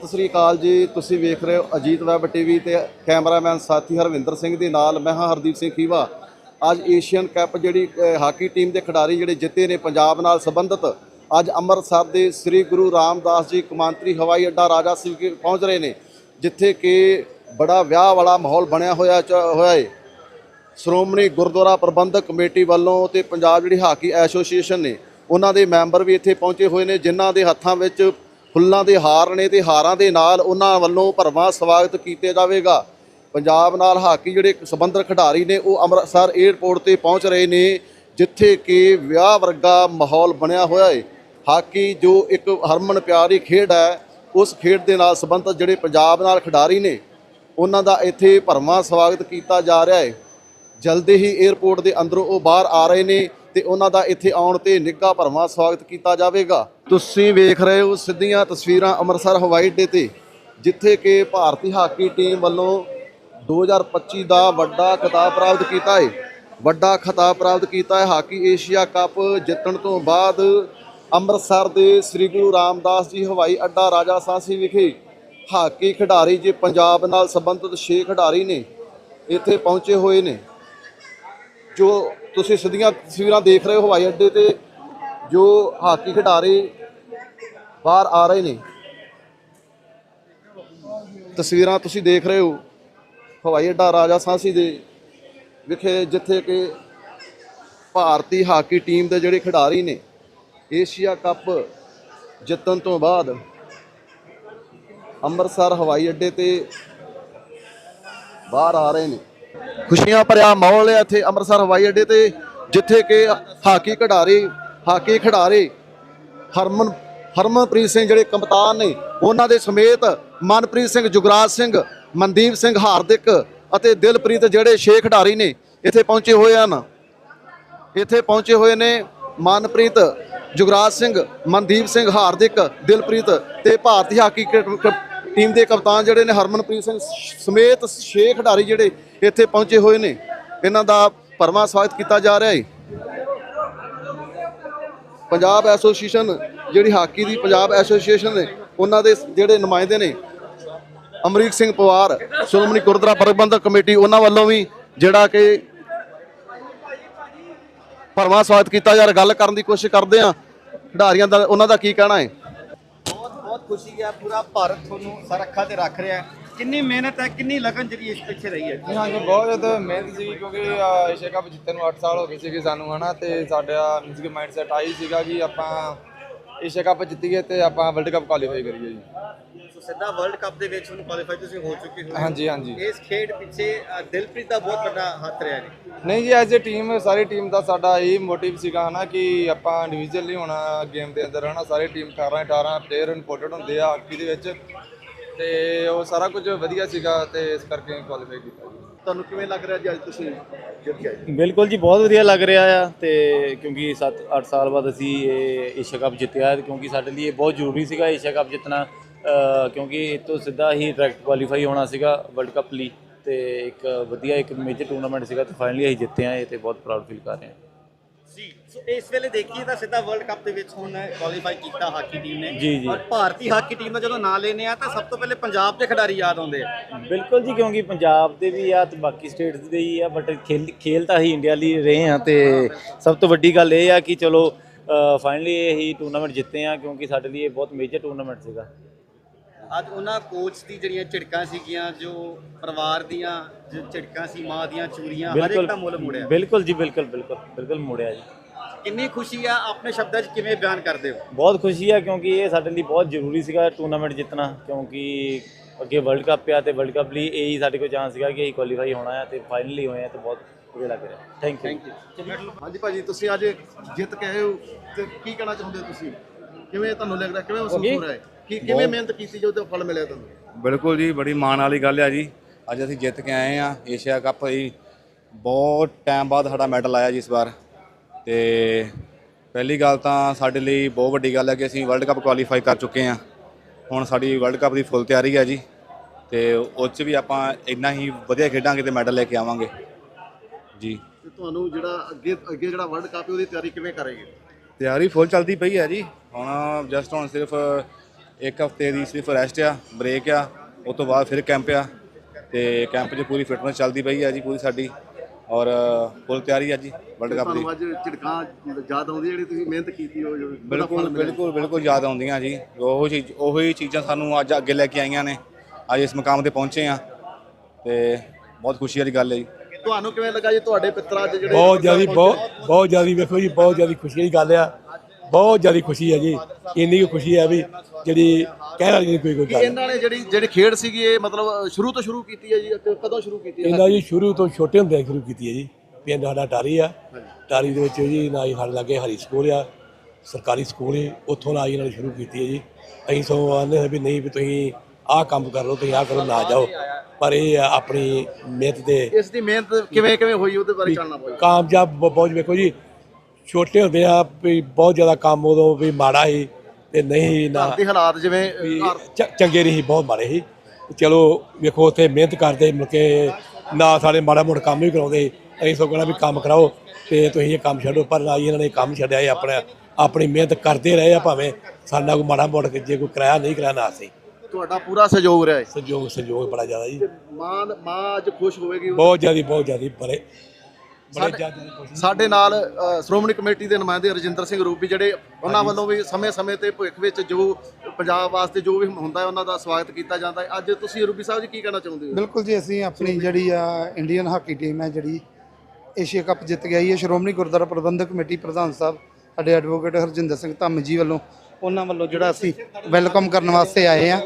ਸਤਿ ਸ੍ਰੀ ਅਕਾਲ ਜੀ। ਤੁਸੀਂ ਵੇਖ ਰਹੇ ਹੋ ਅਜੀਤ ਵੈਬ ਟੀਵੀ ਤੇ ਕੈਮਰਾਮੈਨ ਸਾਥੀ ਹਰਵਿੰਦਰ ਸਿੰਘ ਦੇ ਨਾਲ ਮੈਂ ਹਾਂ ਹਰਦੀਪ ਸਿੰਘ ਖੀਵਾ। ਅੱਜ ਏਸ਼ੀਅਨ ਕੱਪ ਜਿਹੜੀ ਹਾਕੀ ਟੀਮ ਦੇ ਖਿਡਾਰੀ ਜਿਹੜੇ ਜਿੱਤੇ ਨੇ ਪੰਜਾਬ ਨਾਲ ਸੰਬੰਧਿਤ, ਅੱਜ ਅੰਮ੍ਰਿਤਸਰ ਦੇ ਸ੍ਰੀ ਗੁਰੂ ਰਾਮਦਾਸ ਜੀ ਕਮਾਂਤਰੀ ਹਵਾਈ ਅੱਡਾ ਰਾਜਾ ਸਿੰਘ ਪਹੁੰਚ ਰਹੇ ਨੇ, ਜਿੱਥੇ ਕਿ ਬੜਾ ਵਿਆਹ ਵਾਲਾ ਮਾਹੌਲ ਬਣਿਆ ਹੋਇਆ ਚ- ਹੋਇਆ ਹੈ ਸ਼੍ਰੋਮਣੀ ਗੁਰਦੁਆਰਾ ਪ੍ਰਬੰਧਕ ਕਮੇਟੀ ਵੱਲੋਂ ਤੇ ਪੰਜਾਬ ਜਿਹੜੀ ਹਾਕੀ ਐਸੋਸੀਏਸ਼ਨ ਨੇ, ਉਹਨਾਂ ਦੇ ਮੈਂਬਰ ਵੀ ਇੱਥੇ ਪਹੁੰਚੇ ਹੋਏ ਨੇ, ਜਿਨ੍ਹਾਂ ਦੇ ਹੱਥਾਂ ਵਿੱਚ ਫੁੱਲਾਂ ਦੇ ਹਾਰ ਨੇ ਤੇ ਹਾਰਾਂ ਦੇ ਨਾਲ ਉਹਨਾਂ ਵੱਲੋਂ ਭਰਵਾਂ ਸਵਾਗਤ ਕੀਤੇ ਜਾਵੇਗਾ। ਪੰਜਾਬ ਨਾਲ ਹਾਕੀ ਜਿਹੜੇ ਸੰਬੰਧਤ ਖਿਡਾਰੀ ਨੇ ਉਹ ਅੰਮ੍ਰਿਤਸਰ 에ਅਰਪੋਰਟ ਤੇ ਪਹੁੰਚ ਰਹੇ ਨੇ, ਜਿੱਥੇ ਕਿ ਵਿਆਹ ਵਰਗਾ ਮਾਹੌਲ ਬਣਿਆ ਹੋਇਆ ਹੈ। ਹਾਕੀ ਜੋ ਇੱਕ ਹਰਮਨ ਪਿਆਰੀ ਖੇਡ ਹੈ, ਉਸ ਖੇਡ ਦੇ ਨਾਲ ਸੰਬੰਧਿਤ ਜਿਹੜੇ ਪੰਜਾਬ ਨਾਲ ਖਿਡਾਰੀ ਨੇ, ਉਹਨਾਂ ਦਾ ਇੱਥੇ ਭਰਵਾਂ ਸਵਾਗਤ ਕੀਤਾ ਜਾ ਰਿਹਾ ਹੈ। ਜਲਦੀ ਹੀ 에ਅਰਪੋਰਟ ਦੇ ਅੰਦਰੋਂ ਉਹ ਬਾਹਰ ਆ ਰਹੇ ਨੇ ਤੇ ਉਹਨਾਂ ਦਾ ਇੱਥੇ ਆਉਣ ਤੇ ਨਿੱਘਾ ਭਰਵਾਂ ਸਵਾਗਤ ਕੀਤਾ ਜਾਵੇਗਾ। ਤੁਸੀਂ ਵੇਖ ਰਹੇ ਹੋ ਸਿੱਧੀਆਂ ਤਸਵੀਰਾਂ ਅੰਮ੍ਰਿਤਸਰ ਹਵਾਈ ਅੱਡੇ ਤੇ, ਜਿੱਥੇ ਕਿ ਭਾਰਤੀ ਹਾਕੀ ਟੀਮ ਵੱਲੋਂ 2025 ਦਾ ਵੱਡਾ ਖਿਤਾਬ ਪ੍ਰਾਪਤ ਕੀਤਾ ਹੈ। ਵੱਡਾ ਖਿਤਾਬ ਪ੍ਰਾਪਤ ਕੀਤਾ ਹੈ ਹਾਕੀ ਏਸ਼ੀਆ ਕੱਪ ਜਿੱਤਣ ਤੋਂ ਬਾਅਦ ਅੰਮ੍ਰਿਤਸਰ ਦੇ ਸ੍ਰੀ ਗੁਰੂ ਰਾਮਦਾਸ ਜੀ ਹਵਾਈ ਅੱਡਾ ਰਾਜਾ ਸਾਂਸੀ ਵਿਖੇ ਹਾਕੀ ਖਿਡਾਰੀ ਜੇ ਪੰਜਾਬ ਨਾਲ ਸੰਬੰਧਿਤ 6 ਖਿਡਾਰੀ ਨੇ ਇੱਥੇ ਪਹੁੰਚੇ ਹੋਏ ਨੇ। ਜੋ ਤੁਸੀਂ ਸਿੱਧੀਆਂ ਤਸਵੀਰਾਂ ਦੇਖ ਰਹੇ ਹੋ ਹਵਾਈ ਅੱਡੇ ਤੇ, ਜੋ ਹਾਕੀ ਖਿਡਾਰੀ ਬਾਹਰ ਆ ਰਹੇ ਨੇ। ਤਸਵੀਰਾਂ ਤੁਸੀਂ ਦੇਖ ਰਹੇ ਹੋ। ਹਵਾਈ ਅੱਡਾ ਰਾਜਾ ਸਾਂਸੀ ਦੇ ਵਿਖੇ ਜਿੱਥੇ ਕਿ ਭਾਰਤੀ ਹਾਕੀ ਟੀਮ ਦੇ ਜਿਹੜੇ ਖਿਡਾਰੀ ਨੇ, ਏਸ਼ੀਆ ਕੱਪ ਜਿੱਤਣ ਤੋਂ ਬਾਅਦ ਅੰਮ੍ਰਿਤਸਰ ਹਵਾਈ ਅੱਡੇ ਤੇ ਬਾਹਰ ਆ ਰਹੇ ਨੇ। ਖੁਸ਼ੀਆਂ ਭਰਿਆ ਮਾਹੌਲ ਹੈ ਇੱਥੇ ਅੰਮ੍ਰਿਤਸਰ ਹਵਾਈ ਅੱਡੇ ਤੇ, ਜਿੱਥੇ ਕਿ ਹਾਕੀ ਖਿਡਾਰੀ ਹਾਕੀ ਖਿਡਾਰੀ ਹਰਮਨ ਹਰਮਨਪ੍ਰੀਤ ਸਿੰਘ ਜਿਹੜੇ ਕਪਤਾਨ ਨੇ, ਉਹਨਾਂ ਦੇ ਸਮੇਤ ਮਨਪ੍ਰੀਤ ਸਿੰਘ, ਜੁਗਰਾਜ ਸਿੰਘ, ਮਨਦੀਪ ਸਿੰਘ ਹਾਰਦਿਕ ਅਤੇ ਦਿਲਪ੍ਰੀਤ ਜਿਹੜੇ ਛੇ ਖਿਡਾਰੀ ਨੇ, ਇੱਥੇ ਪਹੁੰਚੇ ਹੋਏ ਹਨ। ਇੱਥੇ ਪਹੁੰਚੇ ਹੋਏ ਨੇ ਮਨਪ੍ਰੀਤ, ਜੁਗਰਾਜ ਸਿੰਘ, ਮਨਦੀਪ ਸਿੰਘ ਹਾਰਦਿਕ, ਦਿਲਪ੍ਰੀਤ ਤੇ ਭਾਰਤੀ ਹਾਕੀ ਕ- ਟੀਮ ਦੇ ਕਪਤਾਨ ਜਿਹੜੇ ਨੇ ਹਰਮਨਪ੍ਰੀਤ ਸਿੰਘ ਸਮੇਤ ਛੇ ਖਿਡਾਰੀ ਜਿਹੜੇ ਇੱਥੇ ਪਹੁੰਚੇ ਹੋਏ ਨੇ। ਇਹਨਾਂ ਦਾ ਭਰਵਾਂ ਸਵਾਗਤ ਕੀਤਾ ਜਾ ਰਿਹਾ ਹੈ। ਪੰਜਾਬ ਐਸੋਸੀਏਸ਼ਨ ਜਿਹੜੀ ਹਾਕੀ ਦੀ ਪੰਜਾਬ ਐਸੋਸੀਏਸ਼ਨ ਨੇ ਉਹਨਾਂ ਦੇ ਜਿਹੜੇ ਨੁਮਾਇੰਦੇ ਨੇ ਅਮਰੀਕ ਸਿੰਘ ਪਵਾਰ ਸ਼੍ਰੋਮਣੀ ਗੁਰਦੁਆਰਾ ਪ੍ਰਬੰਧਕ ਕਮੇਟੀ ਉਹਨਾਂ ਵੱਲੋਂ ਵੀ ਜਿਹੜਾ ਕਿ ਭਰਵਾਂ ਸਵਾਗਤ ਕੀਤਾ ਜਾ ਰਿਹਾ। ਗੱਲ ਕਰਨ ਦੀ ਕੋਸ਼ਿਸ਼ ਕਰਦੇ ਆ ਖਿਡਾਰੀਆਂ ਦਾ ਉਹਨਾਂ ਦਾ ਕੀ ਕਹਿਣਾ ਹੈ? ਬਹੁਤ ਬਹੁਤ ਖੁਸ਼ੀ ਹੈ ਪੂਰਾ ਭਾਰਤ ਤੁਹਾਨੂੰ ਸਰ ਅੱਖਾਂ ਤੇ ਰੱਖ ਰਿਹਾ ਹੈ। ਕਿੰਨੀ ਮਿਹਨਤ ਹੈ ਕਿੰਨੀ ਲਗਨ ਜਿਹੜੀ ਇਸ ਪਿੱਛੇ ਰਹੀ ਹੈ? ਹਾਂਜੀ ਬਹੁਤ ਜ਼ਿਆਦਾ ਮਿਹਨਤ ਸੀ ਕਿਉਂਕਿ ਏਸ਼ੀਆ ਕੱਪ ਜਿੱਤਣ ਨੂੰ 8 ਸਾਲ ਹੋ ਗਏ ਸੀਗੇ ਸਾਨੂੰ ਹਨਾ ਤੇ ਸਾਡਾ ਮਿਊਜ਼ਿਕ ਮਾਈਂਡਸੈਟ ਆਈ ਸੀਗਾ ਕਿ ਆਪਾਂ ਏਸ਼ੀਆ ਕੱਪ ਜਿੱਤੀਏ ਤੇ ਆਪਾਂ ਵਰਲਡ ਕੱਪ ਕੁਆਲੀਫਾਈ ਕਰੀਏ ਜੀ। ਸੋ ਸਿੱਧਾ ਵਰਲਡ ਕੱਪ ਦੇ ਵਿੱਚ ਹੁਣ ਕੁਆਲੀਫਾਈ ਤੁਸੀਂ ਹੋ ਚੁੱਕੇ ਹੋ। ਹਾਂਜੀ ਹਾਂਜੀ। ਇਸ ਖੇਡ ਪਿੱਛੇ ਅ, ਦਿਲਪ੍ਰੀਤ ਦਾ ਬਹੁਤ ਵੱਡਾ ਹੱਥ ਰਿਹਾ ਜੀ। ਨਹੀਂ ਜੀ ਐਜ਼ ਅ ਟੀਮ ਸਾਰੀ ਟੀਮ ਦਾ ਸਾਡਾ ਇਹ ਮੋਟਿਵ ਸੀਗਾ ਹਨਾ ਕਿ ਆਪਾਂ ਇੰਡੀਵਿਜੂਅਲੀ ਹੋਣਾ ਗੇਮ ਦੇ ਅੰਦਰ ਹਨਾ ਸਾਰੀ ਟੀਮ 18 18 ਪਲੇਅਰ ਇੰਪੋਰਟੈਂਟ ਹੁੰਦੇ ਆ ਹਾਕੀ ਦੇ ਵਿੱਚ। ਤੇ ਉਹ ਸਾਰਾ ਕੁਝ ਵਧੀਆ ਸੀਗਾ ਤੇ ਇਸ ਕਰਕੇ ਕੁਆਲੀਫਾਈ ਕੀਤਾ ਜੀ। ਤੁਹਾਨੂੰ ਕਿਵੇਂ ਲੱਗ ਰਿਹਾ ਜੀ ਅੱਜ ਤੁਸੀਂ ਜਿੱਤ ਗਏ ਬਿਲਕੁਲ ਜੀ, ਬਹੁਤ ਵਧੀਆ ਲੱਗ ਰਿਹਾ ਆ ਤੇ ਕਿਉਂਕਿ 7-8 ਸਾਲ ਬਾਅਦ ਅਸੀਂ ਇਹ ਏਸ਼ੀਆ ਕੱਪ ਜਿੱਤਿਆ ਹੈ ਕਿਉਂਕਿ ਸਾਡੇ ਲਈ ਇਹ ਬਹੁਤ ਜ਼ਰੂਰੀ ਸੀਗਾ ਏਸ਼ੀਆ ਕੱਪ ਜਿੱਤਣਾ ਕਿਉਂਕਿ ਇਹ ਤੋਂ ਸਿੱਧਾ ਹੀ ਡਾਇਰੈਕਟ ਕੁਆਲੀਫਾਈ ਹੋਣਾ ਸੀਗਾ ਵਰਲਡ ਕੱਪ ਲਈ ਤੇ ਇੱਕ ਵਧੀਆ ਇੱਕ ਮੇਜਰ ਟੂਰਨਾਮੈਂਟ ਸੀਗਾ ਤੇ ਫਾਈਨਲੀ ਅਸੀਂ ਜਿੱਤੇ ਆ ਇਹ ਤੇ ਬਹੁਤ ਪ੍ਰਾਊਡ ਫੀਲ ਕਰ ਰਹੇ ਹਾਂ। ਇਸ ਵੇਲੇ ਦੇਖੀਏ ਤਾਂ ਸਿੱਧਾ ਵਰਲਡ ਕੱਪ ਦੇ ਵਿੱਚ ਹੁਣ ਕੁਆਲੀਫਾਈ ਕੀਤਾ ਹਾਕੀ ਟੀਮ ਨੇ। ਜੀ, ਜੀ। ਔਰ ਭਾਰਤੀ ਹਾਕੀ ਟੀਮ ਦਾ ਜਦੋਂ ਨਾਂ ਲੈਨੇ ਆ ਤਾਂ ਸਭ ਤੋਂ ਪਹਿਲੇ ਪੰਜਾਬ ਦੇ ਖਿਡਾਰੀ ਯਾਦ ਆਉਂਦੇ ਆ। ਬਿਲਕੁਲ ਜੀ ਕਿਉਂਕਿ ਪੰਜਾਬ ਦੇ ਵੀ ਆ ਤੇ ਬਾਕੀ ਸਟੇਟਸ ਦੇ ਹੀ ਆ ਬਟ ਖੇਲ ਖੇਲ ਤਾਂ ਅਸੀਂ ਇੰਡੀਆ ਲਈ ਰਹੇ ਆ ਤੇ ਸਭ ਤੋਂ ਵੱਡੀ ਗੱਲ ਇਹ ਆ ਕਿ ਚਲੋ ਫਾਈਨਲੀ ਇਹੀ ਟੂਰਨਾਮੈਂਟ ਜਿੱਤੇ ਆ ਕਿਉਂਕਿ ਸਾਡੇ ਲਈ ਇਹ ਬਹੁਤ ਮੇਜਰ ਟੂਰਨਾਮੈਂਟ ਸੀਗਾ। ਅੱਜ ਉਹਨਾਂ ਕੋਚ ਦੀ ਜਿਹੜੀਆਂ ਝਿੜਕਾਂ ਸੀਗੀਆਂ ਜੋ ਪਰਿਵਾਰ ਦੀਆਂ ਜੋ ਝਿੜਕਾਂ ਸੀ ਮਾਂ ਦੀਆਂ ਚੂਰੀਆਂ ਹਰ ਇੱਕ ਦਾ ਮੁੱਲ ਮੁੜਿਆ। ਬਿਲਕੁਲ ਜੀ ਬਿਲਕੁਲ ਬਿਲਕੁਲ ਬਿਲਕੁਲ ਮੁੜਿਆ ਜੀ। ਕਿੰਨੀ ਖੁਸ਼ੀ ਆ ਆਪਣੇ ਸ਼ਬਦਾਂ 'ਚ ਕਿਵੇਂ ਬਿਆਨ ਕਰਦੇ ਹੋ? ਬਹੁਤ ਖੁਸ਼ੀ ਆ ਕਿਉਂਕਿ ਇਹ ਸਾਡੇ ਲਈ ਬਹੁਤ ਜ਼ਰੂਰੀ ਸੀਗਾ ਟੂਰਨਾਮੈਂਟ ਜਿੱਤਣਾ ਕਿਉਂਕਿ ਅੱਗੇ ਵਰਲਡ ਕੱਪ ਆ ਤੇ ਵਰਲਡ ਕੱਪ ਲਈ ਇਹ ਹੀ ਸਾਡੇ ਕੋਲ ਚਾਂਸ ਸੀਗਾ ਕਿ ਅਸੀਂ ਕੁਆਲੀਫਾਈ ਹੋਣਾ ਹੈ ਤੇ ਫਾਈਨਲੀ ਹੋਏ ਆ ਤੇ ਬਹੁਤ ਵਧੀਆ ਲੱਗ ਰਿਹਾ। ਥੈਂਕ ਯੂ ਹਾਂਜੀ ਭਾਜੀ ਤੁਸੀਂ ਅੱਜ ਜਿੱਤ ਕੇ ਆਏ ਹੋ ਤੇ ਕੀ ਕਹਿਣਾ ਚਾਹੁੰਦੇ ਹੋ ਤੁਸੀਂ? ਕਿਵੇਂ ਤੁਹਾਨੂੰ ਲੱਗਦਾ ਕਿਵੇਂ ਮਹਿਸੂਸ ਹੋ ਰਿਹਾ ਹੈ? ਕੀ ਕਿਵੇਂ ਮਿਹਨਤ ਕੀਤੀ ਜੋ ਤੇ ਫਲ ਮਿਲਿਆ ਤੁਹਾਨੂੰ? ਬਿਲਕੁਲ ਜੀ ਬੜੀ ਮਾਣ ਵਾਲੀ ਗੱਲ ਆ ਜੀ। ਅੱਜ ਅਸੀਂ ਜਿੱਤ ਕੇ ਆਏ ਆ ਏਸ਼ੀਆ ਕੱਪ ਜੀ ਬਹੁਤ ਟਾਈਮ ਬਾਅਦ ਸਾਡਾ ਮੈਡਲ ਆਇਆ ਜੀ ਇਸ ਵਾਰ। ਤੇ ਪਹਿਲੀ ਗੱਲ ਤਾਂ ਸਾਡੇ ਲਈ ਬਹੁਤ ਵੱਡੀ ਗੱਲ ਹੈ ਕਿ ਅਸੀਂ ਵਰਲਡ ਕੱਪ ਕੁਆਲੀਫਾਈ ਕਰ ਚੁੱਕੇ ਆ ਹੁਣ ਸਾਡੀ ਵਰਲਡ ਕੱਪ ਦੀ ਫੁੱਲ ਤਿਆਰੀ ਹੈ ਜੀ ਤੇ ਉਸ 'ਚ ਵੀ ਆਪਾਂ ਇੰਨਾ ਹੀ ਵਧੀਆ ਖੇਡਾਂਗੇ ਤੇ ਮੈਡਲ ਲੈ ਕੇ ਆਵਾਂਗੇ। ਜੀ। ਤੇ ਤੁਹਾਨੂੰ ਜਿਹੜਾ ਅੱਗੇ ਅੱਗੇ ਜਿਹੜਾ ਵਰਲਡ ਕੱਪ ਹੈ ਉਹਦੀ ਤਿਆਰੀ ਕਿਵੇਂ ਕਰੇਗੇ? ਤਿਆਰੀ ਫੁੱਲ ਚੱਲਦੀ ਪਈ ਹੈ ਜੀ। ਹੁਣ ਜਸਟ ਹੁਣ ਸਿਰਫ ਇੱਕ ਹਫ਼ਤੇ ਦੀ ਸਿਰਫ ਰੈਸਟ ਆ ਬ੍ਰੇਕ ਆ ਉਸ ਤੋਂ ਬਾਅਦ ਫਿਰ ਕੈਂਪ ਆ ਤੇ ਕੈਂਪ 'ਚ ਪੂਰੀ ਫਿਟਨੈਸ ਚੱਲਦੀ ਪਈ ਆ ਜੀ ਪੂਰੀ ਸਾਡੀ। ਔਰ ਫੁੱਲ ਤਿਆਰੀ ਆ ਜੀ ਵਰਲਡ ਕੱਪ ਦੀ। ਤੁਹਾਨੂੰ ਅੱਜ ਝਿੜਕਾਂ ਯਾਦ ਆਉਂਦੀ ਜਿਹੜੀ ਤੁਸੀਂ ਮਿਹਨਤ ਕੀਤੀ ਹੋ ਜੋ ਬਿਲਕੁਲ ਬਿਲਕੁਲ ਬਿਲਕੁਲ ਯਾਦ ਆਉਂਦੀਆਂ ਜੀ। ਉਹ ਚੀਜ਼ ਉਹੀ ਚੀਜ਼ਾਂ ਸਾਨੂੰ ਅੱਜ ਅੱਗੇ ਲੈ ਕੇ ਆਈਆਂ ਨੇ। ਅੱਜ ਇਸ ਮੁਕਾਮ ਤੇ ਪਹੁੰਚੇ ਆ ਤੇ ਬਹੁਤ ਖੁਸ਼ੀ ਵਾਲੀ ਗੱਲ ਹੈ ਜੀ। ਤੁਹਾਨੂੰ ਕਿਵੇਂ ਲੱਗਾ ਜੀ? ਤੁਹਾਡੇ ਪਿੱਤਰ ਅੱਜ ਜਿਹੜੇ ਬਹੁਤ ਜ਼ਿਆਦੀ ਬਹੁਤ ਬਹੁਤ ਜ਼ਿਆਦੀ ਵੇਖੋ ਜੀ ਬਹੁਤ ਜ਼ਿਆਦੀ ਖੁਸ਼ੀ ਦੀ ਗੱਲ ਆ। ਬਹੁਤ ਜ਼ਿਆਦੀ ਖੁਸ਼ੀ ਹੈ ਜੀ। ਇੰਨੀ ਕੁ ਖੁਸ਼ੀ ਹੈ ਵੀ ਜਿਹੜੀ ਕਹਿਣ ਵਾਲੀ ਨਹੀਂ ਕੋਈ ਕੋਈ ਗੱਲ। ਇਹਨਾਂ ਨੇ ਜਿਹੜੀ ਜਿਹੜੀ ਖੇਡ ਸੀਗੀ ਇਹ ਮਤਲਬ ਸ਼ੁਰੂ ਤੋਂ ਸ਼ੁਰੂ ਕੀਤੀ ਹੈ ਜੀ ਅਤੇ ਕਦੋਂ ਸ਼ੁਰੂ ਕੀਤੀ ਹੈ? ਇਹਨਾਂ ਜੀ ਸ਼ੁਰੂ ਤੋਂ ਛੋਟੇ ਹੁੰਦੇ ਸ਼ੁਰੂ ਕੀਤੀ ਹੈ ਜੀ। ਪਿੰਡ ਸਾਡਾ ਟਾਰੀ ਆ। ਟਾਰੀ ਦੇ ਵਿੱਚ ਜੀ ਨਾ ਹੀ ਸਾਡੇ ਲਾਗੇ ਹਰੀ ਸਕੂਲ ਆ। ਸਰਕਾਰੀ ਸਕੂਲ ਹੈ ਉੱਥੋਂ ਨਾਲ ਇਹਨਾਂ ਨੇ ਸ਼ੁਰੂ ਕੀਤੀ ਹੈ ਜੀ। ਅਸੀਂ ਸੋ ਆਨੇ ਵੀ ਨਹੀਂ ਵੀ ਤੁਸੀਂ ਆਹ ਕੰਮ ਕਰ ਲਓ ਤੁਸੀਂ ਆਹ ਕਰੋ ਨਾ ਜਾਓ। ਪਰ ਇਹ ਆਪਣੀ ਮਿਹਨਤ ਦੇ ਇਸ ਦੀ ਮਿਹਨਤ ਕਿਵੇਂ ਕਿਵੇਂ ਹੋਈ ਉਹਦੇ ਬਾਰੇ ਜਾਣਨਾ ਪਊਗਾ। ਕਾਮਯਾਬ ਬਹੁਤ ਵੇਖੋ ਜੀ। ਛੋਟੇ ਹੁੰਦੇ ਆ ਵੀ ਬਹੁਤ ਜ਼ਿਆਦਾ ਕੰਮ ਉਦੋਂ ਵੀ ਮਾੜਾ ਸੀ ਤੇ ਨਹੀਂ ਨਾ ਦੇ ਹਾਲਾਤ ਜਿਵੇਂ ਵੀ ਘਰ ਚ- ਚੰਗੇ ਨਹੀਂ ਸੀ, ਬਹੁਤ ਮਾੜੇ ਸੀ। ਚਲੋ ਵੇਖੋ ਉੱਥੇ ਮਿਹਨਤ ਕਰਦੇ ਮੁੜ ਕੇ ਨਾ ਸਾਡੇ ਮਾੜਾ ਮੋਟਾ ਕੰਮ ਵੀ ਕਰਾਉਂਦੇ ਅਸੀਂ ਸੋ ਕਹਿਣਾ ਵੀ ਕੰਮ ਕਰਾਓ ਤੇ ਤੁਸੀਂ ਇਹ ਕੰਮ ਛੱਡੋ ਪਰ ਨਾ ਹੀ ਇਹਨਾਂ ਨੇ ਕੰਮ ਛੱਡਿਆ ਇਹ ਆਪਣਾ ਆਪਣੀ ਮਿਹਨਤ ਕਰਦੇ ਰਹੇ ਆ ਭਾਵੇਂ ਸਾਡਾ ਕੋਈ ਮਾੜਾ ਮੋਟਾ ਜੇ ਕੋਈ ਕਿਰਾਇਆ ਨਹੀਂ ਕਰਾਇਆ ਨਾ ਸੀ ਤੁਹਾਡਾ ਪੂਰਾ ਸਹਿਯੋਗ ਰਿਹਾ ਹੈ। ਸਹਿਯੋਗ ਸਹਿਯੋਗ ਬੜਾ ਜ਼ਿਆਦਾ ਜੀ। ਮਾਂ ਮਾਂ ਅੱਜ ਖੁਸ਼ ਹੋਵੇਗੀ। ਬਹੁਤ ਜ਼ਿਆਦਾ ਬਹੁਤ ਜ਼ਿਆਦਾ ਬੜੇ ਸਾਡੇ ਨਾਲ ਸ਼੍ਰੋਮਣੀ ਕਮੇਟੀ ਦੇ ਨੁਮਾਇੰਦੇ ਰਜਿੰਦਰ ਸਿੰਘ ਰੂਪੀ ਜਿਹੜੇ ਉਹਨਾਂ ਵੱਲੋਂ ਵੀ ਸਮੇਂ-ਸਮੇਂ ਤੇ ਭਵਿੱਖ ਵਿੱਚ ਜੋ ਪੰਜਾਬ ਵਾਸਤੇ ਜੋ ਵੀ ਹੁੰਦਾ ਹੈ ਉਹਨਾਂ ਦਾ ਸਵਾਗਤ ਕੀਤਾ ਜਾਂਦਾ ਹੈ। ਅੱਜ ਤੁਸੀਂ ਰੂਪੀ ਸਾਹਿਬ ਜੀ ਕੀ ਕਹਿਣਾ ਚਾਹੁੰਦੇ ਹੋ? ਬਿਲਕੁਲ ਜੀ ਅਸੀਂ ਆਪਣੀ ਜਿਹੜੀ ਆ ਇੰਡੀਅਨ ਹਾਕੀ ਟੀਮ ਹੈ ਜਿਹੜੀ ਏਸ਼ੀਆ ਕੱਪ ਜਿੱਤ ਕੇ ਆਈ ਹੈ ਸ਼੍ਰੋਮਣੀ ਗੁਰਦੁਆਰਾ ਪ੍ਰਬੰਧਕ ਕਮੇਟੀ ਪ੍ਰਧਾਨ ਸਾਹਿਬ ਸਾਡੇ ਐਡਵੋਕੇਟ ਹਰਜਿੰਦਰ ਸਿੰਘ ਧੰਮ ਜੀ ਵੱਲੋਂ ਉਹਨਾਂ ਵੱਲੋਂ ਜਿਹੜਾ ਅਸੀਂ ਵੈਲਕਮ ਕਰਨ ਵਾਸਤੇ ਆਏ ਆ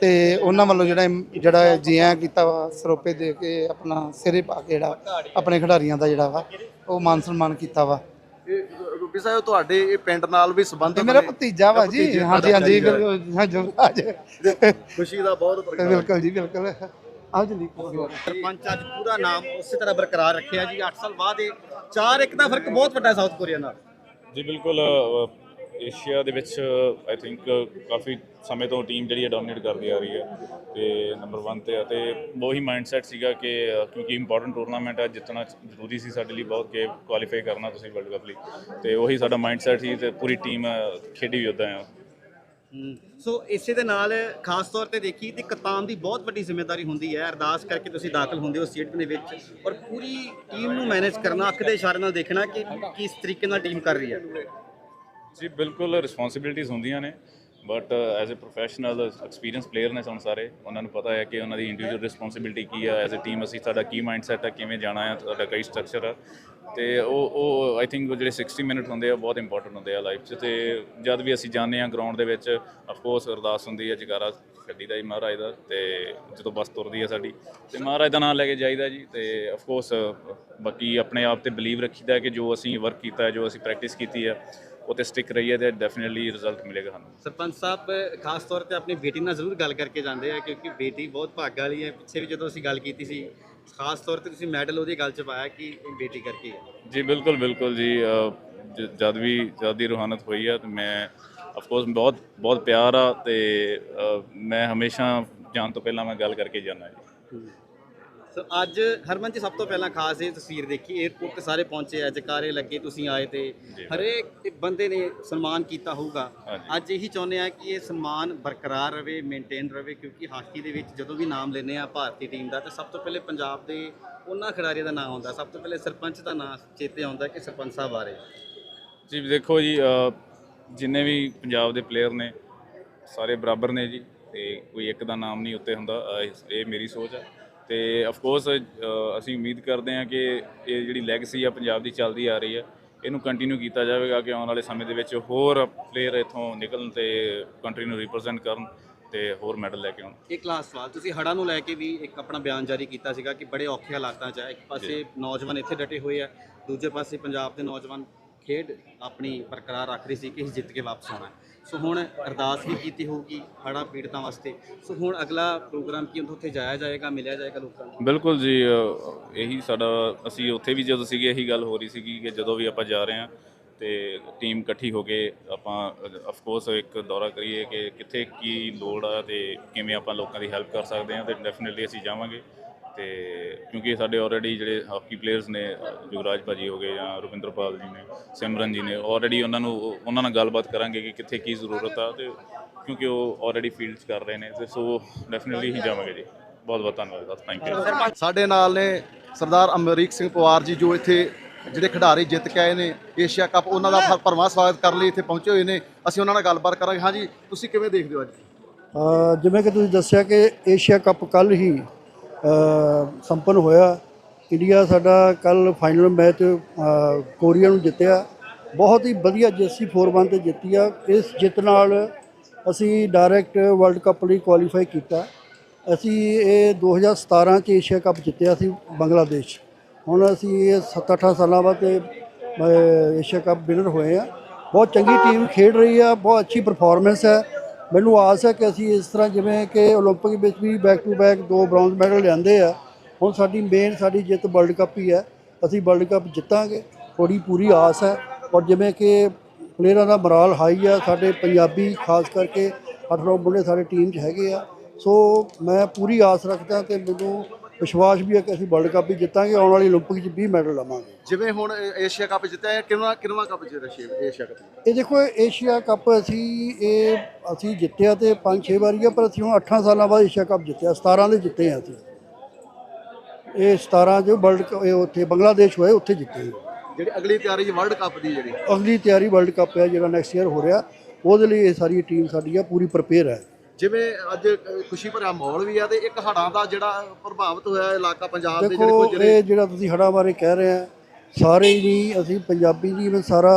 ਤੇ ਉਹਨਾਂ ਵੱਲੋਂ ਜਿਹੜਾ ਜਿਹੜਾ ਜੀ ਆਇਆਂ ਕੀਤਾ ਵਾ ਸਰੋਪੇ ਦੇ ਕੇ ਆਪਣਾ ਸਿਰੇ ਪਾ ਕੇ ਜਿਹੜਾ ਆਪਣੇ ਖਿਡਾਰੀਆਂ ਦਾ ਜਿਹੜਾ ਵਾ ਉਹ ਮਾਨ ਸਨਮਾਨ ਕੀਤਾ ਵਾ। ਇਹ ਰੂਪੀ ਸਾਹਿਬ ਤੁਹਾਡੇ ਇਹ ਪਿੰਡ ਨਾਲ ਵੀ ਸੰਬੰਧ ਮੇਰਾ ਭਤੀਜਾ ਵਾ ਜੀ। ਹਾਂਜੀ ਹਾਂਜੀ ਬਿਲਕੁਲ। ਹਾਂ ਜੁਵਰਾਜ ਖੁਸ਼ੀ ਦਾ ਬਹੁਤ ਪ੍ਰਗਟਾਵਾ ਬਿਲਕੁਲ ਜੀ ਬਿਲਕੁਲ। ਆਓ ਜਲੀ ਸਰਪੰਚ ਅੱਜ ਪੂਰਾ ਨਾਮ ਉਸੇ ਤਰ੍ਹਾਂ ਬਰਕਰਾਰ ਰੱਖਿਆ ਜੀ। 8 ਸਾਲ ਬਾਅਦ ਇਹ 4 ਇੱਕ ਦਾ ਫ਼ਰਕ ਬਹੁਤ ਵੱਡਾ ਸਾਊਥ ਕੋਰੀਆ ਨਾਲ। ਜੀ ਬਿਲਕੁਲ ਏਸ਼ੀਆ ਦੇ ਵਿੱਚ ਆਈ ਥਿੰਕ ਕਾਫੀ ਸਮੇਂ ਤੋਂ ਟੀਮ ਜਿਹੜੀ ਹੈ ਡੋਮੀਨੇਟ ਕਰਦੀ ਆ ਰਹੀ ਹੈ ਤੇ ਨੰਬਰ 1 ਤੇ ਆ ਤੇ ਉਹੀ ਮਾਈਂਡਸੈਟ ਸੀਗਾ ਕਿ ਅ, ਕਿਉਂਕਿ ਇੰਪੋਰਟੈਂਟ ਟੂਰਨਾਮੈਂਟ ਹੈ ਜਿੱਤਣਾ ਜ਼ਰੂਰੀ ਸੀ ਸਾਡੇ ਲਈ ਬਹੁਤ ਕਿ ਕੁਆਲੀਫਾਈ ਕਰਨਾ ਤੁਸੀਂ ਵਰਲਡ ਕੱਪ ਲਈ। ਤੇ ਉਹੀ ਸਾਡਾ ਮਾਈਂਡਸੈਟ ਸੀ ਤੇ ਪੂਰੀ ਟੀਮ ਖੇਡੀ ਵੀ ਉਦਾਂ ਆ। ਸੋ ਇਸੇ ਦੇ ਨਾਲ ਖਾਸ ਤੌਰ ਤੇ ਦੇਖੀ ਤੇ ਕਪਤਾਨ ਦੀ ਬਹੁਤ ਵੱਡੀ ਜ਼ਿੰਮੇਵਾਰੀ ਹੁੰਦੀ ਹੈ। ਅਰਦਾਸ ਕਰਕੇ ਤੁਸੀਂ ਦਾਖਲ ਹੁੰਦੇ ਹੋ ਸੀਟ ਦੇ ਵਿੱਚ ਔਰ ਪੂਰੀ ਟੀਮ ਨੂੰ ਮੈਨੇਜ ਕਰਨਾ ਅੱਖ ਦੇ ਇਸ਼ਾਰੇ ਨਾਲ ਦੇਖਣਾ ਕਿ ਕਿਸ ਤਰੀਕੇ ਨਾਲ ਟੀਮ ਕਰ ਰਹੀ ਹੈ। ਜੀ, ਬਿਲਕੁਲ ਰਿਸਪੌਂਸਿਬਿਲਟੀਆਂ ਹੁੰਦੀਆਂ ਨੇ but as a professional experience player ਨੇ ਸਾਨੂੰ ਸਾਰੇ, ਉਹਨਾਂ ਨੂੰ ਪਤਾ ਹੈ ਕਿ ਉਹਨਾਂ ਦੀ ਇੰਡੀਵਿਜੂਅਲ ਰਿਸਪੌਂਸਿਬਿਲਟੀ ਕੀ ਆ ਐਜ਼ ਅ ਟੀਮ ਅਸੀਂ ਸਾਡਾ ਕੀ ਮਾਈਂਡਸੈਟ ਆ, ਕਿਵੇਂ ਜਾਣਾ ਹੈ ਸਾਡਾ ਕਈ ਸਟਰਕਚਰ ਆ। ਤੇ ਉਹ ਉਹ ਆਈ ਥਿੰਕ ਜਿਹੜੇ 60 ਮਿੰਟ ਹੁੰਦੇ ਆ ਬਹੁਤ ਇੰਪੋਰਟੈਂਟ ਹੁੰਦੇ ਆ ਲਾਈਫ 'ਚ ਤੇ ਜਦ ਵੀ ਅਸੀਂ ਜਾਂਦੇ ਆ ਗਰਾਊਂਡ ਦੇ ਵਿੱਚ ਆਫ ਕੋਰਸ ਅਰਦਾਸ ਹੁੰਦੀ ਹੈ ਜਗਾਰਾ ਛੱਡੀ ਦਾ ਜੀ ਮਹਾਰਾਜ ਦਾ ਤੇ ਜਦੋਂ ਬੱਸ ਤੁਰਦੀ ਹੈ ਸਾਡੀ, ਤੇ ਮਹਾਰਾਜ ਦਾ ਨਾਮ ਲੈ ਕੇ ਜਾਈਦਾ ਜੀ ਤੇ ਆਫ ਕੋਰਸ ਬਾਕੀ ਆਪਣੇ ਆਪ ਤੇ ਬਲੀਵ ਰੱਖੀਦਾ ਹੈ ਕਿ ਜੋ ਅਸੀਂ ਵਰਕ ਕੀਤਾ ਜੋ ਅਸੀਂ ਪ੍ਰੈਕਟਿਸ ਕੀਤੀ ਹੈ ਉਹ ਤੇ ਸਟਿਕ ਰਹੀਏ ਤੇ ਡੈਫੀਨਿਟਲੀ ਰਿਜ਼ਲਟ ਮਿਲੇਗਾ ਸਾਨੂੰ। ਸਰਪੰਚ ਸਾਹਿਬ ਖਾਸ ਤੌਰ ਤੇ ਆਪਣੀ ਬੇਟੀ ਨਾਲ ਜ਼ਰੂਰ ਗੱਲ ਕਰਕੇ ਜਾਂਦੇ ਆ ਕਿਉਂਕਿ ਬੇਟੀ ਬਹੁਤ ਭਾਗ ਵਾਲੀ ਹੈ। ਪਿੱਛੇ ਵੀ ਜਦੋਂ ਅਸੀਂ ਗੱਲ ਕੀਤੀ ਸੀ ਖਾਸ ਤੌਰ ਤੇ ਤੁਸੀਂ ਮੈਡਲ ਉਹਦੀ ਗੱਲ ਚ ਪਾਇਆ ਕਿ ਇਹ ਬੇਟੀ ਕਰਕੇ ਹੈ। ਜੀ ਬਿਲਕੁਲ ਬਿਲਕੁਲ ਜੀ ਜਦ ਵੀ ਜਦ ਦੀ ਰੂਹਾਨਤ ਹੋਈ ਆ ਤੇ ਮੈਂ ਆਫ ਕੋਰਸ ਬਹੁਤ ਬਹੁਤ ਪਿਆਰ ਆ ਤੇ ਮੈਂ ਹਮੇਸ਼ਾ ਜਾਣ ਤੋਂ ਪਹਿਲਾਂ ਮੈਂ ਗੱਲ ਕਰਕੇ ਜਾਣਾ ਜੀ। ਸੋ ਅੱਜ ਹਰਮਨ ਜੀ ਸਭ ਤੋਂ ਪਹਿਲਾਂ ਖਾਸ ਇਹ ਤਸਵੀਰ ਦੇਖੀ 에어ਪੋਰਟ ਤੇ ਸਾਰੇ ਪਹੁੰਚੇ ਆ ਜਕਾਰੇ ਲੱਗੇ ਤੁਸੀਂ ਆਏ ਤੇ ਹਰੇਕ ਬੰਦੇ ਨੇ ਸਨਮਾਨ ਕੀਤਾ ਹੋਊਗਾ। ਅੱਜ ਇਹੀ ਚਾਹੁੰਦੇ ਆ ਕਿ ਇਹ ਸਨਮਾਨ ਬਰਕਰਾਰ ਰਵੇ ਮੇਨਟੇਨ ਰਵੇ ਕਿਉਂਕਿ ਹਾਕੀ ਦੇ ਵਿੱਚ ਜਦੋਂ ਵੀ ਨਾਮ ਲੈਂਦੇ ਆ ਭਾਰਤੀ ਟੀਮ ਦਾ ਤਾਂ ਸਭ ਤੋਂ ਪਹਿਲੇ ਪੰਜਾਬ ਦੇ ਉਹਨਾਂ ਖਿਡਾਰੀਆਂ ਦਾ ਨਾਮ ਆਉਂਦਾ ਸਭ ਤੋਂ ਪਹਿਲੇ ਸਰਪੰਚ ਦਾ ਨਾਮ ਚੇਤੇ ਆਉਂਦਾ ਕਿ ਸਰਪੰਚ ਸਾਹਿਬ ਰਹੇ। ਜੀ ਦੇਖੋ ਜੀ ਜਿੰਨੇ ਵੀ ਪੰਜਾਬ ਦੇ ਪਲੇਅਰ ਨੇ ਸਾਰੇ ਬਰਾਬਰ ਨੇ ਜੀ ਤੇ ਕੋਈ ਇੱਕ ਦਾ ਨਾਮ ਨਹੀਂ ਉੱਤੇ ਹੁੰਦਾ ਇਹ ਮੇਰੀ ਸੋਚ ਹੈ ਤੇ ਆਫ ਕੋਰਸ ਅਸੀਂ ਉਮੀਦ ਕਰਦੇ ਹਾਂ ਕਿ ਇਹ ਜਿਹੜੀ ਲੈਗਸੀ ਆ ਪੰਜਾਬ ਦੀ ਚੱਲਦੀ ਆ ਰਹੀ ਹੈ ਇਹਨੂੰ ਕੰਟੀਨਿਊ ਕੀਤਾ ਜਾਵੇਗਾ ਕਿ ਆਉਣ ਵਾਲੇ ਸਮੇਂ ਦੇ ਵਿੱਚ ਹੋਰ ਪਲੇਅਰ ਇੱਥੋਂ ਨਿਕਲਣ ਤੇ ਕੰਟਰੀ ਨੂੰ ਰਿਪਰੈਜ਼ੈਂਟ ਕਰਨ ਤੇ ਹੋਰ ਮੈਡਲ ਲੈ ਕੇ ਆਉਣ। ਇੱਕ ਲਾਸਟ ਸਵਾਲ ਤੁਸੀਂ ਹੜ੍ਹਾਂ ਨੂੰ ਲੈ ਕੇ ਵੀ ਇੱਕ ਆਪਣਾ ਬਿਆਨ ਜਾਰੀ ਕੀਤਾ ਸੀਗਾ ਕਿ ਬੜੇ ਔਖੇ ਹਾਲਾਤਾਂ 'ਚ ਹੈ ਇੱਕ ਪਾਸੇ ਨੌਜਵਾਨ ਇੱਥੇ ਡਟੇ ਹੋਏ ਆ ਦੂਜੇ ਪਾਸੇ ਪੰਜਾਬ ਦੇ ਨੌਜਵਾਨ ਖੇਡ ਆਪਣੀ ਬਰਕਰਾਰ ਰੱਖ ਰਹੀ ਸੀ ਕਿ ਅਸੀਂ ਜਿੱਤ ਕੇ ਵਾਪਸ ਆਉਣਾ। ਸੋ ਹੁਣ ਅਰਦਾਸ ਵੀ ਕੀਤੀ ਹੋਊਗੀ ਹੜ੍ਹਾਂ ਪੀੜਤਾਂ ਵਾਸਤੇ। ਸੋ ਹੁਣ ਅਗਲਾ ਪ੍ਰੋਗਰਾਮ ਕੀ ਹੁੰਦਾ? ਉੱਥੇ ਜਾਇਆ ਜਾਏਗਾ ਮਿਲਿਆ ਜਾਏਗਾ ਲੋਕਾਂ ਨੂੰ? ਬਿਲਕੁਲ ਜੀ ਅ, ਇਹੀ ਸਾਡਾ ਅਸੀਂ ਉੱਥੇ ਵੀ ਜਦੋਂ ਸੀਗੇ ਇਹੀ ਗੱਲ ਹੋ ਰਹੀ ਸੀਗੀ ਕਿ ਜਦੋਂ ਵੀ ਆਪਾਂ ਜਾ ਰਹੇ ਹਾਂ ਤੇ ਟੀਮ ਇਕੱਠੀ ਹੋ ਕੇ ਆਪਾਂ ਆਫ ਕੋਰਸ ਇੱਕ ਦੌਰਾ ਕਰੀਏ ਕਿ ਕਿੱਥੇ ਕੀ ਲੋੜ ਆ ਤੇ ਕਿਵੇਂ ਆਪਾਂ ਲੋਕਾਂ ਦੀ ਹੈਲਪ ਕਰ ਸਕਦੇ ਹਾਂ ਤੇ ਡੈਫੀਨਿਟਲੀ ਅਸੀਂ ਜਾਵਾਂਗੇ। ਤੇ ਕਿਉਂਕਿ ਸਾਡੇ ਆਲਰੇਡੀ ਜਿਹੜੇ ਹਾਕੀ ਪਲੇਅਰਸ ਨੇ ਯੁਵਰਾਜ ਭਾਜੀ ਹੋ ਗਏ ਜਾਂ ਰੁਪਿੰਦਰਪਾਲ ਜੀ ਨੇ ਸਿਮਰਨ ਜੀ ਨੇ ਆਲਰੇਡੀ ਉਹਨਾਂ ਨੂੰ ਉਹਨਾਂ ਨਾਲ ਗੱਲਬਾਤ ਕਰਾਂਗੇ ਕਿ ਕਿੱਥੇ ਕੀ ਜ਼ਰੂਰਤ ਆ ਤੇ ਕਿਉਂਕਿ ਉਹ ਆਲਰੇਡੀ ਫੀਲਡ 'ਚ ਕਰ ਰਹੇ ਨੇ ਤੇ ਸੋ ਡੈਫੀਨਿਟਲੀ ਹੀ ਜਾਵਾਂਗੇ ਜੀ। ਬਹੁਤ ਬਹੁਤ ਧੰਨਵਾਦ ਥੈਂਕ ਯੂ ਸਾਡੇ ਨਾਲ ਨੇ ਸਰਦਾਰ ਅਮਰੀਕ ਸਿੰਘ ਪਵਾਰ ਜੀ ਜੋ ਇੱਥੇ ਜਿਹੜੇ ਖਿਡਾਰੀ ਜਿੱਤ ਕੇ ਆਏ ਨੇ ਏਸ਼ੀਆ ਕੱਪ ਉਹਨਾਂ ਦਾ ਭਰਵਾਂ ਸਵਾਗਤ ਕਰਨ ਲਈ ਇੱਥੇ ਪਹੁੰਚੇ ਹੋਏ ਨੇ। ਅਸੀਂ ਉਹਨਾਂ ਨਾਲ ਗੱਲਬਾਤ ਕਰਾਂਗੇ। ਹਾਂਜੀ ਤੁਸੀਂ ਕਿਵੇਂ ਦੇਖਦੇ ਹੋ ਅੱਜ? ਅ, ਜਿਵੇਂ ਕਿ ਤੁਸੀਂ ਦੱਸਿਆ ਕਿ ਏਸ਼ੀਆ ਕੱਪ ਕੱਲ ਹੀ ਸੰਪੰਨ ਹੋਇਆ। ਇੰਡੀਆ ਸਾਡਾ ਕੱਲ ਫਾਈਨਲ ਮੈਚ ਕੋਰੀਆ ਨੂੰ ਜਿੱਤਿਆ। ਬਹੁਤ ਹੀ ਵਧੀਆ ਜੇਸੀ 4-1 ਤੇ ਜਿੱਤੀ ਆ। ਇਸ ਜਿੱਤ ਨਾਲ ਅਸੀਂ ਡਾਇਰੈਕਟ ਵਰਲਡ ਕੱਪ ਲਈ ਕੁਆਲੀਫਾਈ ਕੀਤਾ। ਅਸੀਂ ਇਹ 2017 ਚ ਏਸ਼ੀਆ ਕੱਪ ਜਿੱਤਿਆ ਸੀ ਬੰਗਲਾਦੇਸ਼। ਹੁਣ ਅਸੀਂ ਇਹ 7-8 ਸਾਲਾਂ ਬਾਅਦ ਤੇ, ਏਸ਼ੀਆ ਕੱਪ ਵਿਨਰ ਹੋਏ ਆ। ਬਹੁਤ ਚੰਗੀ ਟੀਮ ਖੇਡ ਰਹੀ ਆ। ਬਹੁਤ ਅੱਛੀ ਪਰਫਾਰਮੈਂਸ ਹੈ ਮੈਨੂੰ ਆਸ ਹੈ ਕਿ ਅਸੀਂ ਇਸ ਤਰ੍ਹਾਂ ਜਿਵੇਂ ਕਿ 올림픽 ਵਿੱਚ ਵੀ ਬੈਕ ਟੂ ਬੈਕ ਦੋ ਬ੍ਰੌਂਜ਼ ਮੈਡਲ ਲਿਆਂਦੇ ਆ ਹੁਣ ਸਾਡੀ ਮੇਨ ਸਾਡੀ ਜਿੱਤ ਵਰਲਡ ਕੱਪ ਹੀ ਹੈ ਅਸੀਂ ਵਰਲਡ ਕੱਪ ਜਿੱਤਾਂਗੇ ਥੋੜੀ ਪੂਰੀ ਆਸ ਹੈ ਔਰ ਜਿਵੇਂ ਕਿ ਪਲੇਅਰਾਂ ਦਾ ਮੋਰਾਲ ਹਾਈ ਆ ਸਾਡੇ ਪੰਜਾਬੀ ਖਾਸ ਕਰਕੇ ਅੱਠ ਨੌ ਮੁੰਡੇ ਸਾਡੇ ਟੀਮ 'ਚ ਹੈਗੇ ਆ ਸੋ ਮੈਂ ਪੂਰੀ ਆਸ ਰੱਖਦਾ ਤੇ ਮੈਨੂੰ ਵਿਸ਼ਵਾਸ ਵੀ ਹੈ ਕਿ ਅਸੀਂ ਵਰਲਡ ਕੱਪ ਵੀ ਜਿੱਤਾਂਗੇ ਆਉਣ ਵਾਲੀ 올림픽 'ਚ 20 ਮੈਡਲ ਲਵਾਂਗੇ ਜਿਵੇਂ ਹੁਣ ਇਹ ਏਸ਼ੀਆ ਕੱਪ ਜਿੱਤਿਆ ਹੈ ਕਿੰਨਾ ਕਿੰਨਾ ਕੱਪ ਜਿੱਤਿਆ ਸ਼ੇ- ਏਸ਼ੀਆ ਕੱਪ ਇਹ ਦੇਖੋ ਇਹ ਏਸ਼ੀਆ ਕੱਪ ਅਸੀਂ ਇਹ ਅਸੀਂ ਜਿੱਤਿਆ ਤੇ 5-6 ਵਾਰੀ ਆ ਪਰ ਅਸੀਂ ਹੁਣ 8 ਸਾਲਾਂ ਬਾਅਦ ਏਸ਼ੀਆ ਕੱਪ ਜਿੱਤਿਆ 17 ਦੇ ਜਿੱਤੇ ਆ ਅਸੀਂ ਇਹ 17 ਜੋ ਵਰਲਡ ਕੱਪ ਇਹ ਉੱਥੇ ਬੰਗਲਾਦੇਸ਼ ਹੋਏ ਉੱਥੇ ਜਿੱਤੇ ਆ। ਜਿਹੜੀ ਅਗਲੀ ਤਿਆਰੀ ਜੀ ਵਰਲਡ ਕੱਪ ਦੀ ਜਿਹੜੀ ਅਗਲੀ ਤਿਆਰੀ ਵਰਲਡ ਕੱਪ ਹੈ ਜਿਹੜਾ ਨੈਕਸਟ ਈਅਰ ਹੋ ਰਿਹਾ ਉਹਦੇ ਲਈ ਇਹ ਸਾਰੀ ਟੀਮ ਸਾਡੀ ਆ ਪੂਰੀ ਪ੍ਰਪੇਅਰ ਹੈ ਜਿਵੇਂ ਅੱਜ ਖੁਸ਼ੀ ਭਰਿਆ ਮਾਹੌਲ ਵੀ ਆ ਤੇ ਇੱਕ ਹੜ੍ਹਾਂ ਦਾ ਜਿਹੜਾ ਪ੍ਰਭਾਵਿਤ ਹੋਇਆ ਇਲਾਕਾ ਪੰਜਾਬ ਦੇ ਜਿਹੜੇ ਦੇਖੋ ਇਹ ਜਿਹੜਾ ਤੁਸੀਂ ਹੜ੍ਹਾਂ ਬਾਰੇ ਕਹਿ ਰਹੇ ਆ ਸਾਰੇ ਹੀ ਅਸੀਂ ਪੰਜਾਬੀ ਜੀ ਮੈਂ ਸਾਰਾ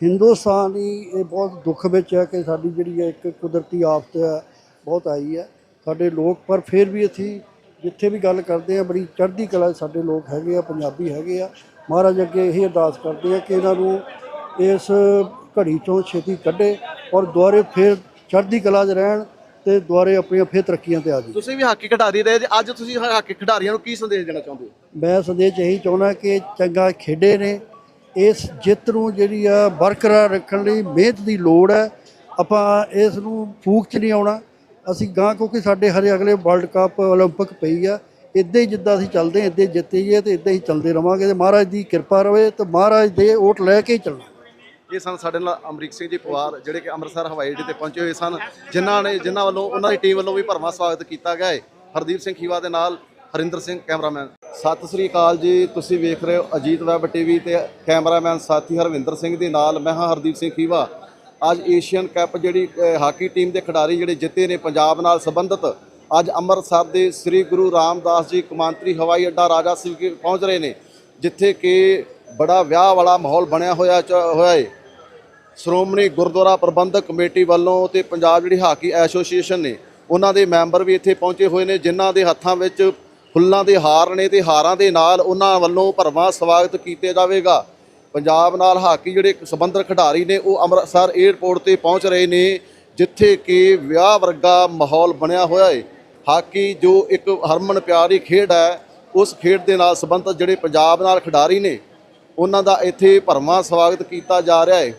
ਹਿੰਦੁਸਤਾਨ ਹੀ ਇਹ ਬਹੁਤ ਦੁੱਖ ਵਿੱਚ ਹੈ ਕਿ ਸਾਡੀ ਜਿਹੜੀ ਹੈ ਇੱਕ ਕੁਦਰਤੀ ਆਫਤ ਹੈ ਬਹੁਤ ਆਈ ਹੈ। ਸਾਡੇ ਲੋਕ ਪਰ ਫਿਰ ਵੀ ਅਸੀਂ ਜਿੱਥੇ ਵੀ ਗੱਲ ਕਰਦੇ ਆ ਬੜੀ ਚੜ੍ਹਦੀ ਕਲਾ ਸਾਡੇ ਲੋਕ ਹੈਗੇ ਆ ਪੰਜਾਬੀ ਹੈਗੇ ਆ। ਮਹਾਰਾਜ ਅੱਗੇ ਇਹ ਅਰਦਾਸ ਕਰਦੇ ਆ ਕਿ ਇਹਨਾਂ ਨੂੰ ਇਸ ਘੜੀ ਤੋਂ ਛੇਤੀ ਕੱਢੇ ਔਰ ਦੁਆਰੇ ਫਿਰ ਚੜ੍ਹਦੀ ਕਲਾ 'ਚ ਰਹਿਣ ਤੇ ਦੁਆਰੇ ਆਪਣੀਆਂ ਫਿਰ ਤਰੱਕੀਆਂ ਤੇ ਆ ਜਾਣ ਤੁਸੀਂ ਵੀ ਹਾਕੀ ਖਿਡਾਰੀ ਰਹੇ ਜੇ ਅੱਜ ਤੁਸੀਂ ਹਾਕੀ ਖਿਡਾਰੀਆਂ ਨੂੰ ਕੀ ਸੰਦੇਸ਼ ਦੇਣਾ ਚਾਹੁੰਦੇ ਹੋ ਮੈਂ ਸੰਦੇਸ਼ ਇਹੀ ਚਾਹੁੰਦਾ ਕਿ ਚੰਗਾ ਖੇਡੇ ਨੇ ਇਸ ਜਿੱਤ ਨੂੰ ਜਿਹੜੀ ਆ ਬਰਕਰਾਰ ਰੱਖਣ ਲਈ ਮਿਹਨਤ ਦੀ ਲੋੜ ਹੈ ਆਪਾਂ ਇਸ ਨੂੰ ਫੂਕ ਚ ਨਹੀਂ ਆਉਣਾ ਅਸੀਂ ਗਾਂ ਕਿਉਂਕਿ ਸਾਡੇ ਹਰੇ ਅਗਲੇ ਵਰਲਡ ਕੱਪ 올림픽 ਪਈ ਆ ਇਦਾਂ ਹੀ ਜਿੱਦਾਂ ਅਸੀਂ ਚੱਲਦੇ ਹਾਂ ਇਦਾਂ ਹੀ ਜਿੱਤੇ ਜਾਈਏ ਤੇ ਇਦਾਂ ਹੀ ਚੱਲਦੇ ਰਵਾਂਗੇ ਤੇ ਮਹਾਰਾਜ ਦੀ ਕਿਰਪਾ ਰਵੇ ਤੇ ਮਹਾਰਾਜ ਦੇ ਓਟ ਲੈ ਕੇ ਹੀ ਚੱਲਣਾ ਇਹ ਸਨ ਸਾਡੇ ਨਾਲ ਅਮਰੀਕ ਸਿੰਘ ਜੀ ਪਵਾਰ, ਜਿਹੜੇ ਕਿ ਅੰਮ੍ਰਿਤਸਰ ਹਵਾਈ ਅੱਡੇ ਤੇ ਪਹੁੰਚੇ ਹੋਏ ਸਨ, ਜਿਨ੍ਹਾਂ ਨੇ ਜਿਨ੍ਹਾਂ ਵੱਲੋਂ ਉਹਨਾਂ ਦੀ ਟੀਮ ਵੱਲੋਂ ਵੀ ਭਰਵਾਂ ਸਵਾਗਤ ਕੀਤਾ ਗਿਆ ਹੈ ਹਰਦੀਪ ਸਿੰਘ ਖੀਵਾ ਦੇ ਨਾਲ ਹਰਿੰਦਰ ਸਿੰਘ, ਕੈਮਰਾਮੈਨ। ਸਤਿ ਸ੍ਰੀ ਅਕਾਲ ਜੀ, ਤੁਸੀਂ ਵੇਖ ਰਹੇ ਹੋ ਅਜੀਤ ਵੈਬ ਟੀਵੀ ਤੇ ਕੈਮਰਾਮੈਨ ਸਾਥੀ ਹਰਵਿੰਦਰ ਸਿੰਘ ਦੇ ਨਾਲ। ਮੈਂ ਹਾਂ ਹਰਦੀਪ ਸਿੰਘ ਖੀਵਾ। ਅੱਜ ਏਸ਼ੀਅਨ ਕੱਪ ਜਿਹੜੀ ਹਾਕੀ ਟੀਮ ਦੇ ਖਿਡਾਰੀ ਜਿਹੜੇ ਜਿੱਤੇ ਨੇ ਪੰਜਾਬ ਨਾਲ ਸੰਬੰਧਿਤ, ਅੱਜ ਅੰਮ੍ਰਿਤਸਰ ਦੇ ਸ੍ਰੀ ਗੁਰੂ ਰਾਮਦਾਸ ਜੀ ਕਮਾਂਤਰੀ ਹਵਾਈ ਅੱਡਾ ਰਾਜਾ ਸਿੰਘ ਪਹੁੰਚ ਰਹੇ ਨੇ, ਜਿੱਥੇ ਕਿ ਬੜਾ ਵਿਆਹ ਵਾਲਾ ਮਾਹੌਲ ਬਣਿਆ ਹੋਇਆ ਚ- ਹੋਇਆ ਹੈ ਸ਼੍ਰੋਮਣੀ ਗੁਰਦੁਆਰਾ ਪ੍ਰਬੰਧਕ ਕਮੇਟੀ ਵੱਲੋਂ ਤੇ ਪੰਜਾਬ ਜਿਹੜੀ ਹਾਕੀ ਐਸੋਸੀਏਸ਼ਨ ਨੇ, ਉਹਨਾਂ ਦੇ ਮੈਂਬਰ ਵੀ ਇੱਥੇ ਪਹੁੰਚੇ ਹੋਏ ਨੇ, ਜਿਨ੍ਹਾਂ ਦੇ ਹੱਥਾਂ ਵਿੱਚ ਫੁੱਲਾਂ ਦੇ ਹਾਰ ਨੇ ਤੇ ਹਾਰਾਂ ਦੇ ਨਾਲ ਉਹਨਾਂ ਵੱਲੋਂ ਭਰਵਾਂ ਸਵਾਗਤ ਕੀਤੇ ਜਾਵੇਗਾ। ਪੰਜਾਬ ਨਾਲ ਹਾਕੀ ਜਿਹੜੇ ਸੰਬੰਧਤ ਖਿਡਾਰੀ ਨੇ, ਉਹ ਅੰਮ੍ਰਿਤਸਰ 에ਅਰਪੋਰਟ ਤੇ ਪਹੁੰਚ ਰਹੇ ਨੇ, ਜਿੱਥੇ ਕਿ ਵਿਆਹ ਵਰਗਾ ਮਾਹੌਲ ਬਣਿਆ ਹੋਇਆ ਹੈ ਹਾਕੀ ਜੋ ਇੱਕ ਹਰਮਨ ਪਿਆਰੀ ਖੇਡ ਹੈ, ਉਸ ਖੇਡ ਦੇ ਨਾਲ ਸੰਬੰਧਿਤ ਜਿਹੜੇ ਪੰਜਾਬ ਨਾਲ ਖਿਡਾਰੀ ਨੇ, ਉਹਨਾਂ ਦਾ ਇੱਥੇ ਭਰਵਾਂ ਸਵਾਗਤ ਕੀਤਾ ਜਾ ਰਿਹਾ ਹੈ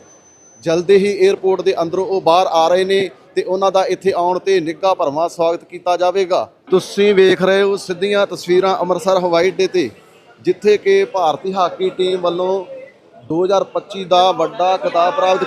ਜਲਦੀ ਹੀ 에ਅਰਪੋਰਟ ਦੇ ਅੰਦਰੋਂ ਉਹ ਬਾਹਰ ਆ ਰਹੇ ਨੇ ਤੇ ਉਹਨਾਂ ਦਾ ਇੱਥੇ ਆਉਣ ਤੇ ਨਿੱਘਾ ਭਰਵਾਂ ਸਵਾਗਤ ਕੀਤਾ ਜਾਵੇਗਾ। ਤੁਸੀਂ ਵੇਖ ਰਹੇ ਹੋ ਸਿੱਧੀਆਂ ਤਸਵੀਰਾਂ ਅੰਮ੍ਰਿਤਸਰ ਹਵਾਈ ਅੱਡੇ ਤੇ, ਜਿੱਥੇ ਕਿ ਭਾਰਤੀ ਹਾਕੀ ਟੀਮ ਵੱਲੋਂ 2025 ਦਾ ਵੱਡਾ ਖਿਤਾਬ ਪ੍ਰਾਪਤ